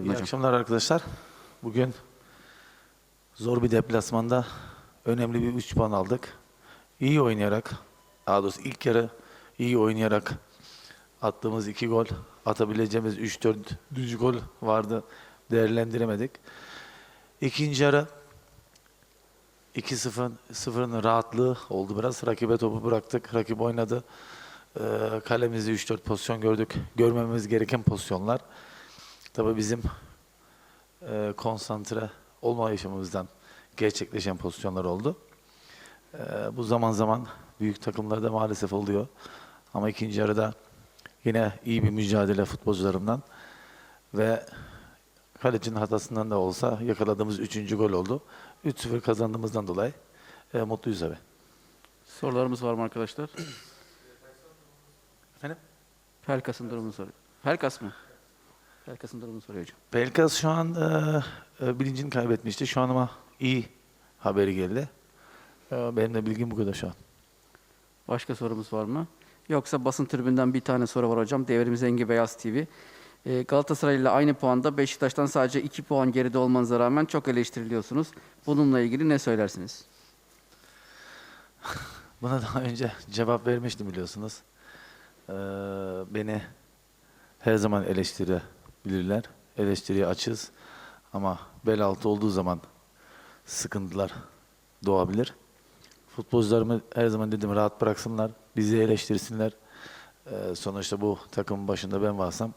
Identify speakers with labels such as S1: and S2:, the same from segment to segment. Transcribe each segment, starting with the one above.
S1: Buyurun
S2: İyi
S1: hocam.
S2: akşamlar arkadaşlar. Bugün zor bir deplasmanda önemli bir 3 puan aldık. İyi oynayarak, daha doğrusu ilk yarı iyi oynayarak attığımız 2 gol, atabileceğimiz 3-4 düz gol vardı. Değerlendiremedik. İkinci yarı 2-0 sıfırın rahatlığı oldu biraz. Rakibe topu bıraktık. Rakip oynadı. Ee, kalemizde 3-4 pozisyon gördük. Görmememiz gereken pozisyonlar. Tabii bizim e, konsantre olma yaşamımızdan gerçekleşen pozisyonlar oldu. E, bu zaman zaman büyük takımlarda maalesef oluyor. Ama ikinci yarıda yine iyi bir mücadele futbolcularımdan ve kalecinin hatasından da olsa yakaladığımız üçüncü gol oldu. 3-0 kazandığımızdan dolayı e, mutluyuz abi.
S1: Sorularımız var mı arkadaşlar?
S2: Efendim?
S1: Pelkas'ın durumunu soruyor. Pelkas mı? Pelkas'ın durumunu soruyor hocam.
S2: Pelkas şu an e, e, bilincini kaybetmişti. Şu an ama iyi haberi geldi. E, benim de bilgim bu kadar şu an.
S1: Başka sorumuz var mı? Yoksa basın tribünden bir tane soru var hocam. Devrimiz Engi Beyaz TV. Ee, Galatasaray ile aynı puanda Beşiktaş'tan sadece 2 puan geride olmanıza rağmen çok eleştiriliyorsunuz. Bununla ilgili ne söylersiniz?
S2: Buna daha önce cevap vermiştim biliyorsunuz. Ee, beni her zaman eleştirebilirler. Eleştiriye açız. Ama bel altı olduğu zaman sıkıntılar doğabilir. Futbolcularımı her zaman dedim rahat bıraksınlar. Bizi eleştirsinler. Ee, sonuçta bu takımın başında ben varsam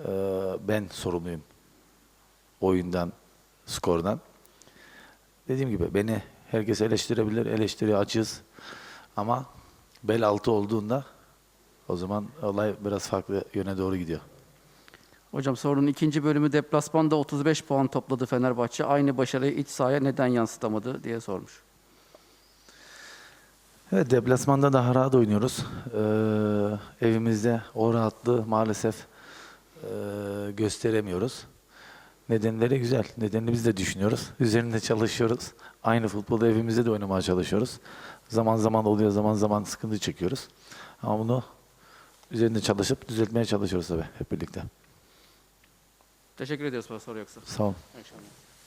S2: ee, ben sorumluyum. Oyundan, skordan. Dediğim gibi beni herkes eleştirebilir, eleştiriye açız. Ama bel altı olduğunda o zaman olay biraz farklı yöne doğru gidiyor.
S1: Hocam sorunun ikinci bölümü deplasmanda 35 puan topladı Fenerbahçe. Aynı başarıyı iç sahaya neden yansıtamadı diye sormuş.
S2: Evet, deplasmanda daha rahat oynuyoruz. Ee, evimizde o rahatlığı maalesef e, gösteremiyoruz. Nedenleri güzel. Nedenini biz de düşünüyoruz. Üzerinde çalışıyoruz. Aynı futbolu evimizde de oynamaya çalışıyoruz. Zaman zaman oluyor, zaman zaman sıkıntı çekiyoruz. Ama bunu üzerinde çalışıp düzeltmeye çalışıyoruz tabii hep birlikte.
S1: Teşekkür ediyoruz soru yoksa.
S2: Sağ olun.
S1: İyi akşamlar.